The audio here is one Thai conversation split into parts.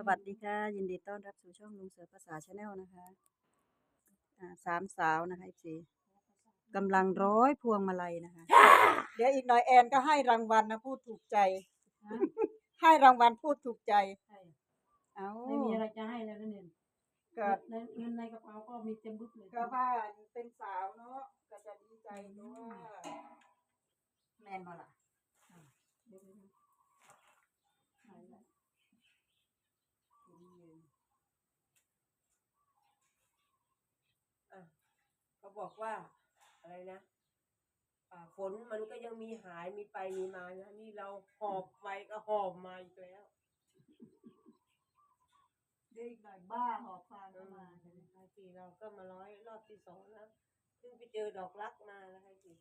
สวัสดีค่ะ ยินดีต้อนรับสู่ช่องลุงเสือภาษาชาแนลนะคะอ่าสามสาวนะคะอีซีกำลังร้อยพวงมาลัยนะคะ เดี๋ยวอีกหน่อยแอนก็ให้รางวัลนะพูดถูกใจ ให้รางวัลพูดถูกใจใช่เอาไม่มีอะไรจะให้แล้วนั่นเองก็เงินเงินในกระเป๋าก็มีเต็มบึกเลยก็ว่าเป็นสาวเนาะก็จะดีใจด้วยแมนมาล่ะ เดี๋ยวๆหายแล้ว เขาบอกว่าอะไรนะอ่าฝนมันก็ยังมีหายมีไปมีมานะนี่เราหอบไปก็หอบมาอีกแล้วเดี๋ยวอีกหน่อยบ้าหอบฟางอืเข้ามมาบางทีเราก็มาร้อยรอบที่สองแล้วเพิ่งไปเจอดอกรักมาแล้วค่ะที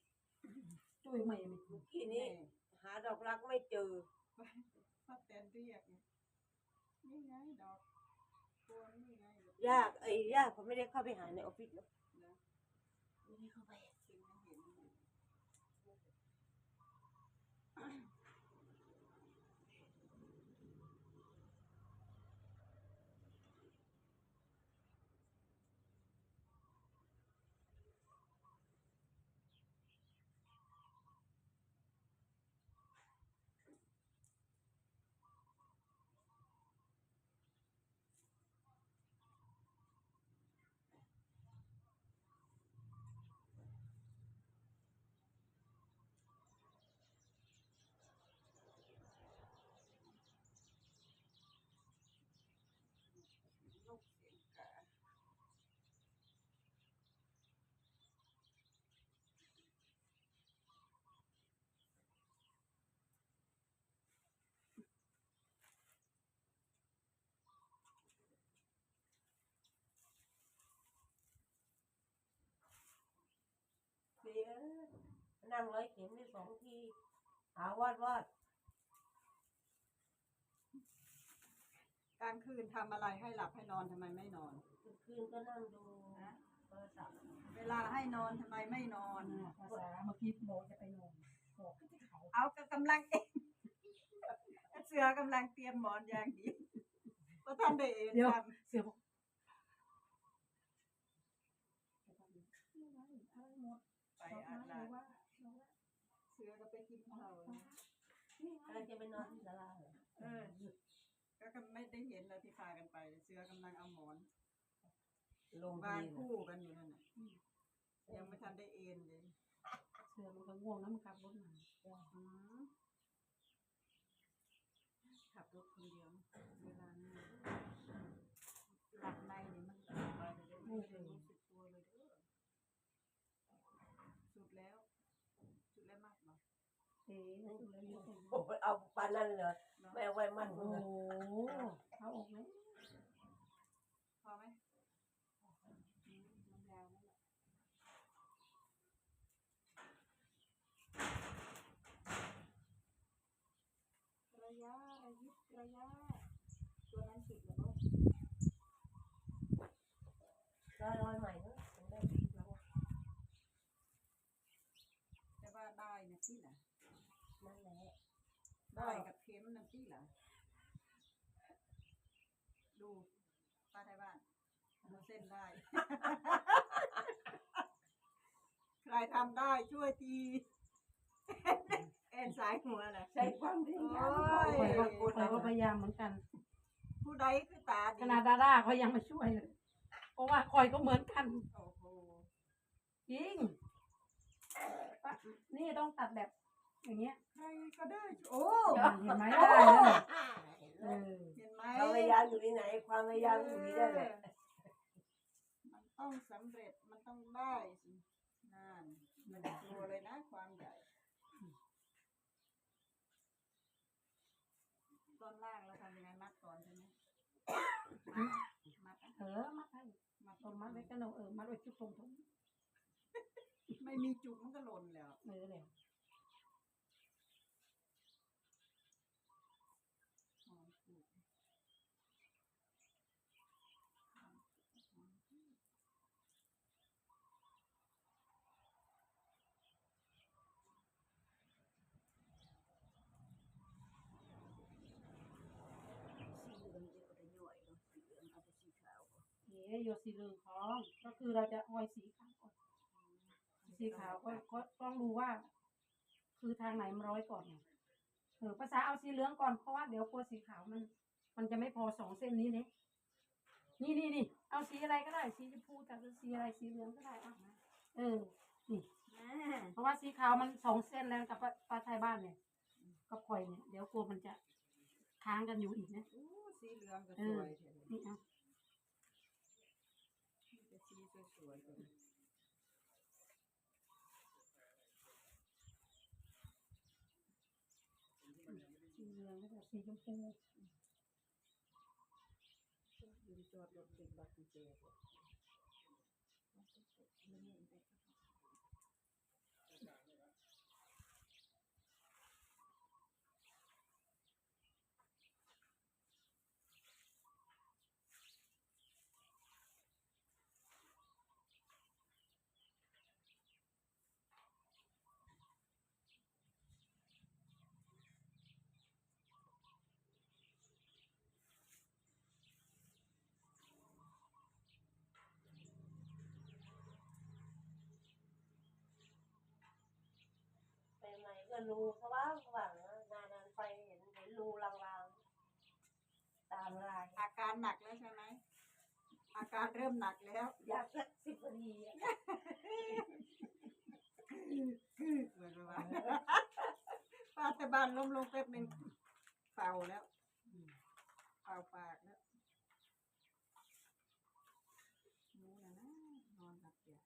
ช่วยใหม่ไม่เมื่อกี้นี้ หาดอกรักไม่เจอป้าแตนเรียกไงนี่ไงดอกพวงนี่ไงยากไอ้ยากเขาไม่ได้เข้าไปหาในออฟฟิศเนอะ ไเสียนั่งร้อยเข็มได้สองทีหาวอดวอดกลางคืนทำอะไรให้หลับให้นอนทำไมไม่นอนคืนก็นั่งดูโทรศัพท์เวลาให้นอนทำไมไม่นอน ภาษาเมื่อกี้บอกจะไปนอนบอกก็จะเขาเอาก็กำลังเองเสือกำลังเตรียมหมอนอย่างดีเพราะท่านได้เองเดี๋ยวทเสือบอกำไปอาบน้ำเสือก็ไปกินข้าวนะอะไรจะไปนอนที่ศาลาเหรอเออก็ไม่ได้เห็นเลยที่พากันไป เสือกำลังเอาหมอนลงวางดีนะคู่กันอยู่นั่นน่ะยังไม่ทันได้เอ็นเลย เสือมันก็ง่วงแล้วมันขับรถมาอืมขับรถคนเดียวเวลานี้หลับในนี่มันสบายเลยไม่ได้รู้สึกตัวเลยเด้อสุดแล้ว สุดแล้วมากเนาะ เอ๊ะแล้ว แล้วเยอะเลยโอ้ยเอาปานนั้นเหรอเนาะไม่เอาไว้มั่นโอ้มึงโหอะเขาออกไหมพอไหมอืมมันยาวนั่นแหละระยะระยิบระยะตัวนั้นสุดแล้วเนาะร้อยร้อยใหม่เนอะถึงได้ดีแล้วอะ แต่ว่าได้นะพี่ล่ะ นั่นแหละ ได้กับเข็มนะพี่ล่ะดูป้าไทยบ้านดูเส้นได้ ใครทำได้ช่วยทีเอ็นสายหัวน่ะ ใช้ความพยายามโอ้ยคอยก็คนคอยก็พยายามเหมือนกัน ผู้ใดคือตาขดีนาดดาด้าเขายังมาช่วยเลย เพราะว่าคอยก็เหมือนกัน โอ้โหจริงปะนี่ต้องตัดแบบ อย่างเงี้ยใครก็ได้โอ้เห็นไหมได้แล้วเนี่ยเออเห็นไหมความพยายามอยู่ที่ไหน ความพยายามอยู่ที่นั่นแหละมันต้องสำเร็จมันต้องได้สินั่นมันกลัวเลยนะ ความใหญ่ตอนล่างเราทำยังไงมัดก่อนใช่ไหมมัดอะเออมัดให้มัดตรงมัดไว้กันเอาเออมัดไว้ชุดตรงทงไม่มีจุกมันก็หล่นแล้วเออเลย อ๋อถูกสีเหลืองเยอะเลย โยสีเหลืองของ ก็คือเราจะห้อยสีขาวก่อน สีขาวก็ก็ต้องดูว่า คือทางไหนมันร้อยก่อนไงเออภาษาเอาสีเหลืองก่อนเพราะว่าเดี๋ยวกลัวสีขาวมัน มันจะไม่พอสองเส้นนี้เนี่ยนี่นี่นี่เอาสีอะไรก็ได้ สีชมพูแต่สีอะไรสีเหลืองก็ได้เอามาเออนี่เพราะว่าสีขาวมันสองเส้นแล้วกับป้าป้าไทยบ้านเนี่ยกับข่อยเนี่ยเดี๋ยวกลัวมันจะค้างกันอยู่อีกนะอู้สีเหลืองก็เอสอวยเนี่เอา มีแต่ สีสวยๆตัวนี้สีเหลืองแล้วก็สีชมพูยืนจอดรถติดบัตรกุญแจบ่ ก็รูสว่างสว่างนะนานๆไปเห็นเห็นรูลางๆตามลาย อาการหนักแล้วใช่ไหม อาการเริ่มหนักแล้ว อยากสักสิบนาทีอะเหมือนว่าป้าแต่บ้านล้มลงแป๊บหนึ่งเป่าแล้วเป่าปากแล้วหนูนะนะนอนหลับอย่า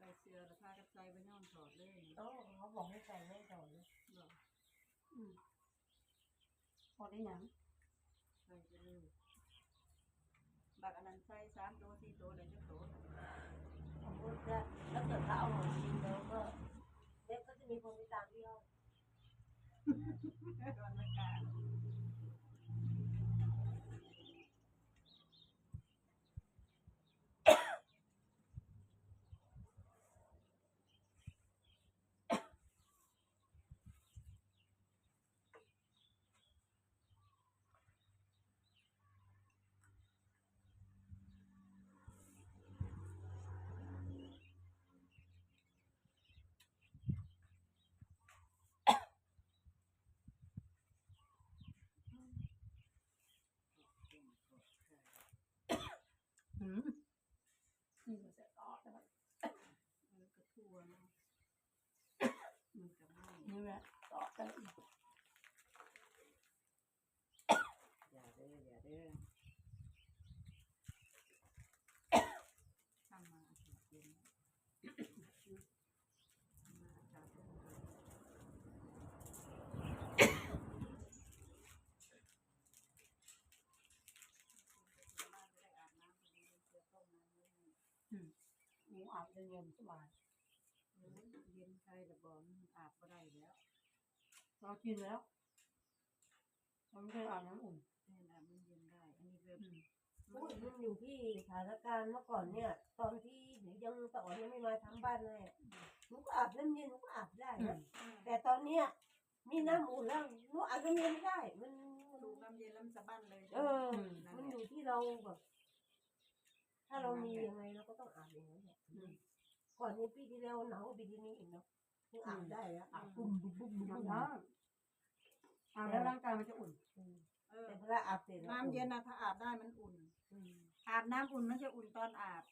ได้เสื้อแล้วพากับใจไปนอนถอดเลย โอ้เขา บอกให้ใส่ไม่ต่อเลยบอกอืมพอได้หยังใส่ไปเลยบักอันนั้นใส่สามตัวสี่ตัวได้จักตัวสมมติว่าถ้าเกิดเขาเอาหมดจริงแล้วก็เด็กก็จะมีคนไปตามที่ห้องโดนไม่กล้า หืมนี่มันจะต่อได้ เออกระทั่วเนาะมันจะไม่ นี่แหละต่อได้อีกอย่าเด้ออย่าเด้อทำมาอากาศเย็นทำมาอากาศเย็นหูอาบเย็นๆสบาย เย็นใครแต่บอกอาบก็ได้ เรากินแล้วเราไม่ได้อาบน้ำอุ่นแน่นะมันเย็นได้ อันนี้เริ่มอืมพูดมันอยู่ที่สถานการณ์เมื่อก่อนเนี่ย ตอนที่หนูยังตะอ่อนยังไม่มาทำบ้านเลยหนูก็อาบน้ำเย็นหนูก็อาบได้นะแต่ตอนเนี้ยมีน้ำอุ่นแล้วหนูอาบน้ำเย็นไม่ได้ มันดูน้ำเย็นแล้วมันสะบั้นเลยเออนั่มันนแหอละยู่ที่เราแบบถ้าเรามียังไงเราก็ต้องอาบอย่างนั้นแหละก่อนนี้ปีที่แล้วหนาวกว่าปีที่นี้อีกเนาะหนูอาบได้แล้วอาบปุ๊บปุ๊บปุ๊บปุ๊บอาบปุ๊บน้ำ อาบแล้วร่างกายมันจะอุ่นเออ แต่เวลาอาบเสร็จแล้วน้ำเย็นนะถ้าอาบได้มันอุ่น อืมอาบน้ำอุ่นมันจะอุ่นตอนอาบ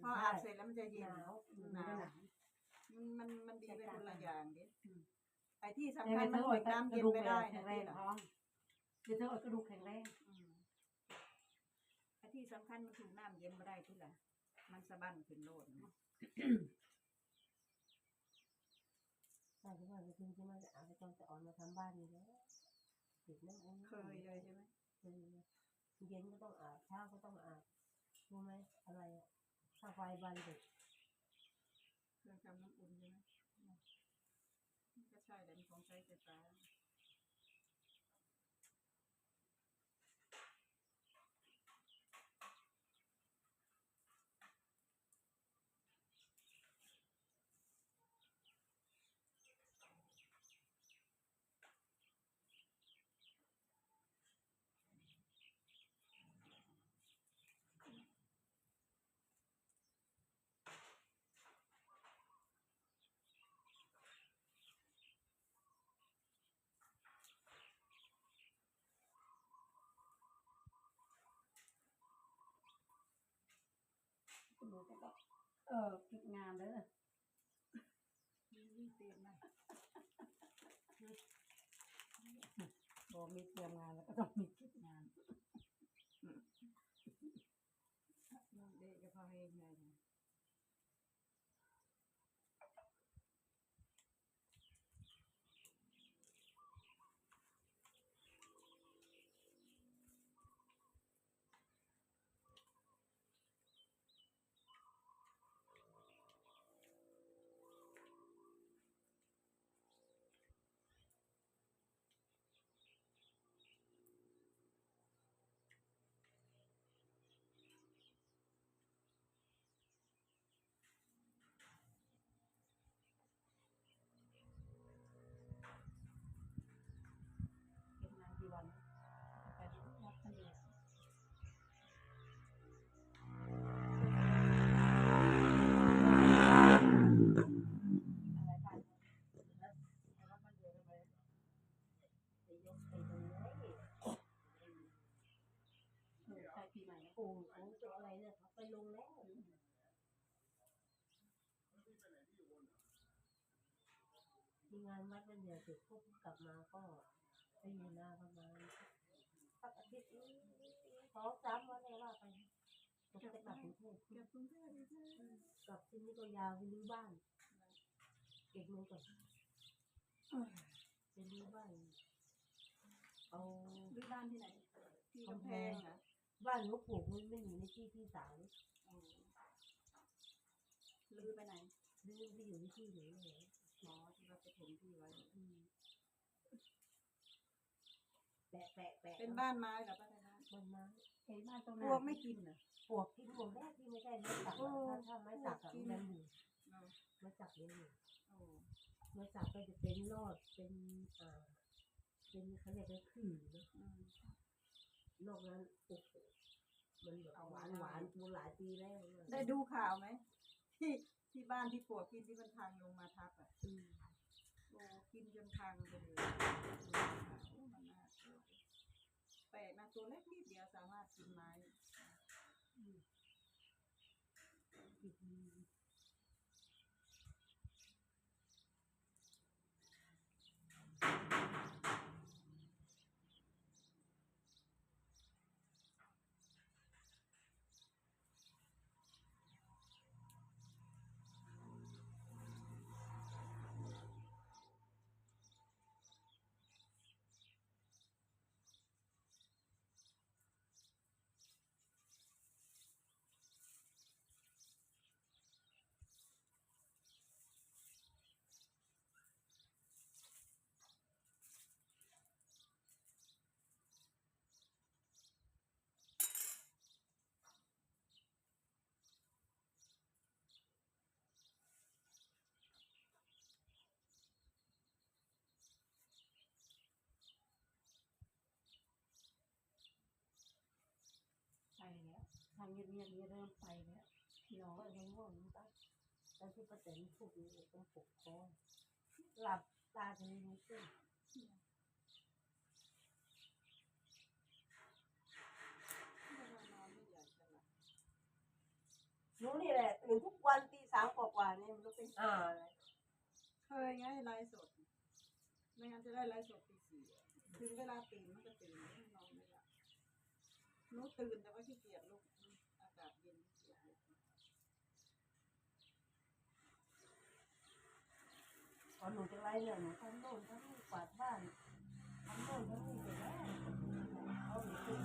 พออาบเสร็จแล้วมันจะเย็นหนาวหนาว มันมันมันดีไปคนละอย่างดิอืม ไอ้ที่สำยังคัไงญเธมันอออุ่ดนน้ำกเย็ระนดูกไม่แข็ได้งนะแรงที่หลังท้องเดี๋ยวเธออดกระดูกแข็งแรงอืมไอ้ที่สำคัญมันถูกน้ำเย็นไม่ได้ที่หละมันสะบั้นขึ้นโลดนะใช่ทุกวันจริงๆมันจะอาบไปตอนจะอ่อนมาทำบ้านนี่แล้ว ติดน้ำอุ่นเคยเลยใช่ไหมเคยเลยเย็นก็ต้องอาบเช้าก็ต้องอาบรู้ไหมอะไรอะค่าไฟบันเด็กเครื่องทำน้ำอุ่นใช่ไหมใช่แต่เป็นของใช้ไฟฟ้า ก็บอกเออกิจงานเลยนี่เตรียมนะบอกมีเตรียมงานแล้วก็ต้องมี ช่ปีใหม่นะปู่ของตัวอะไรเนี่ยเขาไปลงแล้วมีงานวัดมันเดียวเสร็จปุ๊บกลับมาก็ไปอยู่นาประมาณสักอาทิตย์นี้สองสามวันเลยว่าไปก็จะกลับกรุงเทพเก็บกรุงเทพกลับที่นี่ก็ยาวไปรื้อบ้าน เก็บเงินก่อนไปรื้อบ้านเอารื้อบ้านที่ไหนที่กำแพงเหรอ บ้านหลวงปู่มันไม่อยู่ในที่พี่สาวอ๋อลือไปไหนรื้อไปอยู่ในที่หนูเลยหมอที่เราไปถมที่ไว้อืมแปะแปะแปะเป็นบ้านไม้เหรอป้าไทยนะมันมาเห็นบ้านตรงพนั้นวกไม่กินเหรอปวกกินหมดแรกที่ไม่ใช่ไม้สักอะถ้าถ้าไม้สักอะมันอยู่เอาไม้สักยังอยู่โอ้ไม้สักก็จะเป็นรอดเป็นอ่าเป็นเขาเรียกว่าขื่อเนอะอืม นอกนั้นโอ้โหมันแบบหวานหวานมาหลายปีแล้วอะได้ดูข่าวไหมที่ที่บ้านที่ปวกกินที่มันพังลงมาทับอะอืมโอ้กินจนพังไปเลยโอ้มันน่ากลัวแปลกนะตัวเล็กนิดเดียวสามารถกินไม้ อืม ไป แล้วทางเงียบๆนี่เริ่มไปแล้วพี่น้องก็ยังง่วงปะตอนที่ป้าแตนพูดนี่ต้องปลุกคอหลับตาจะมีขึ้นนอนไม่อยากจะหนูนี่แหละตื่นทุกวันตีสามกว่าๆเนี่ยมันก็เป็นอ่าอะไรเคยไงไลฟ์สด ไม่งั้นจะได้ไลฟ์สดตีสี่ถึงเวลาตื่นมันก็ตื่นไม่นอนไม่หลับหนูตื่นแต่ว่าขี้เกียจลุกอากาศเย็นขี้เกียจลุก พอหนูจะไล่เนี่ยหนูทำโน่นทำนี่กวาดบ้านทำโน่นทำนี่ไปแล้วเขาหนูตื่น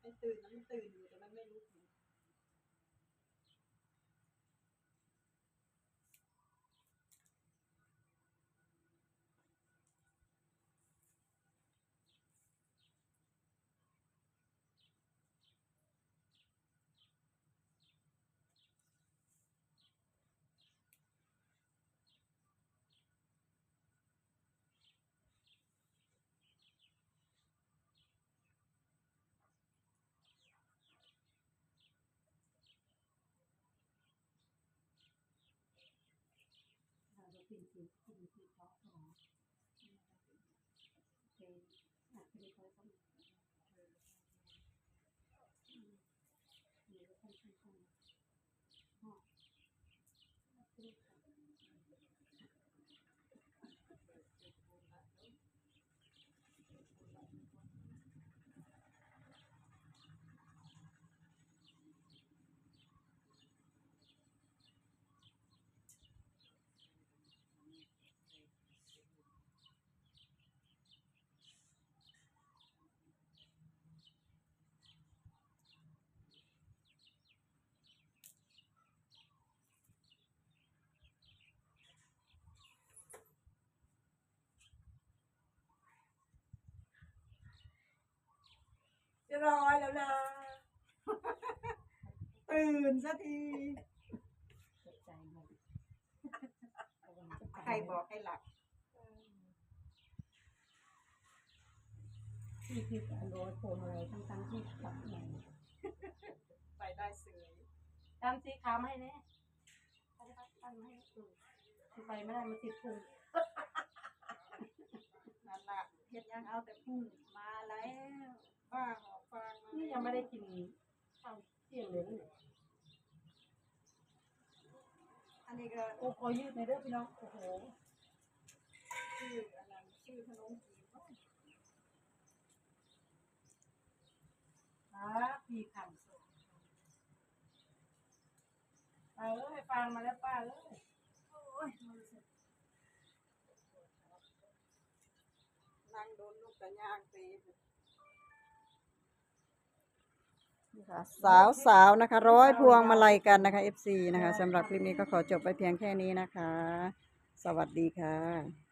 ไม่ตื่นนั้นมันตื่นอยู่แต่มันไม่ลุกไง เป็นสิ่งที่ดีท้องของเป็นอะเป็นคนต้องอืมเดี๋ยวคนคนคนอ๋อเป็นคน จะร้อยแล้วนะ ตื่นสักทีตกใจหมดใครบอกให้หลับที่คือการโรยโคนอะไรทั้งๆที่หลับในไปได้เสยตามสีขาวมาให้แน่ไปนะครับตั้งมาให้ดูคือไปไม่ได้มันติดพุงนั่นละเฮ็ดยังเอาแต่พุ่งมาแล้วป้าหอ ฟางมานี่ยังไม่ได้กินข้าวเที่ยงเลยนะเนี่ยอันนี้ก็โอ้ขอยืดในอยเด้อพี่น้องโอ้โหชื่ออันนั้นชื่อขนมจีนเนาะป้าพี่คำสุดป้าเอ้ยฟังมาแล้วป้าเอ้ยโอ้ยมันรู้สึกนั่งโดนลูกกระยางตี สาวสาวๆนะคะ ร้อยพวงมาลัยกันนะคะ FC นะคะสำหรับคลิปนี้ก็ขอจบไปเพียงแค่นี้นะคะ สวัสดีค่ะ